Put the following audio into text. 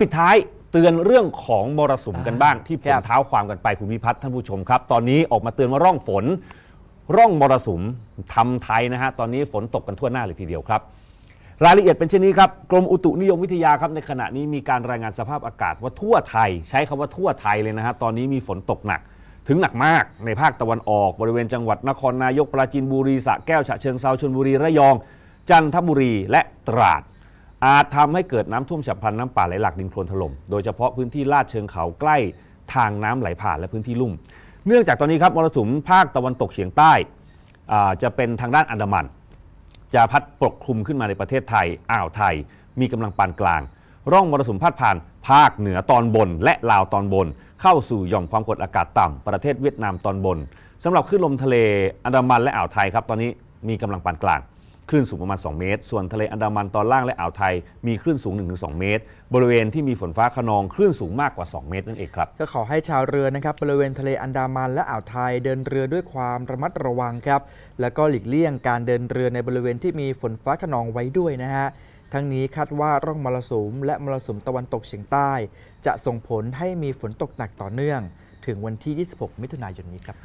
ปิดท้ายเตือนเรื่องของมรสุมกันบ้าง ที่ผครัมบเท้าความกันไปคุณวิพัฒน์ท่านผู้ชมครับ ตอนนี้ออกมาเตือนว่าร่องฝน ร่องมรสุมทำไทยนะฮะตอนนี้ฝนตกกันทั่วหน้าเลยทีเดียวครับ รายละเอียดเป็นเช่นนี้ครับกรมอุตุนิยมวิทยาครับในขณะนี้มีการรายงานสภาพอากาศว่าทั่วไทย ใช้คำว่าทั่วไทยเลยนะฮะตอนนี้มีฝนตกหนักถึงหนักมากในภาคตะวันออกบริเวณจังหวัดนครนายกปราจีนบุรีสระแก้วฉะเชิงเซาชลบุรีระยอง จันทบุรีและตราด อาจทำให้เกิดน้ำท่วมฉับพลันน้ำป่าไหลหลากดินโคลนถล่มโดยเฉพาะพื้นที่ลาดเชิงเขาใกล้ทางน้ำไหลผ่านและพื้นที่ลุ่ม เนื่องจากตอนนี้ครับมรสุมภาคตะวันตกเฉียงใต้อ่าจะเป็นทางด้านอันดามัน จะพัดปกคลุมขึ้นมาในประเทศไทยอ่าวไทย มีกำลังปานกลาง ร่องมรสุมพาดผ่านภาคเหนือตอนบน และลาวตอนบน เข้าสู่หย่อมความกดอากาศต่ำประเทศเวียดนามตอนบนสำหรับคลื่นลมทะเลอันดามันและอ่าวไทยครับตอนนี้มีกำลังปานกลาง คลื่นสูงประมาณ 2 เมตร ส่วนทะเลอันดามันตอนล่างและอ่าวไทย มีคลื่นสูง 1-2 เมตร บริเวณที่มีฝนฟ้าขนองคลื่นสูงมากกว่า 2 เมตรนั่นเองครับ ก็ขอให้ชาวเรือนะครับบริเวณทะเลอันดามันและอ่าวไทยเดินเรือด้วยความระมัดระวังครับ แล้วก็หลีกเลี่ยงการเดินเรือในบริเวณที่มีฝนฟ้าขนองไว้ด้วยนะฮะ ทั้งนี้คาดว่าร่องมรสุมและมรสุมตะวันตกเฉียงใต้ จะส่งผลให้มีฝนตกหนักต่อเนื่อง ถึงวันที่ 26 มิถุนายนนี้ครับ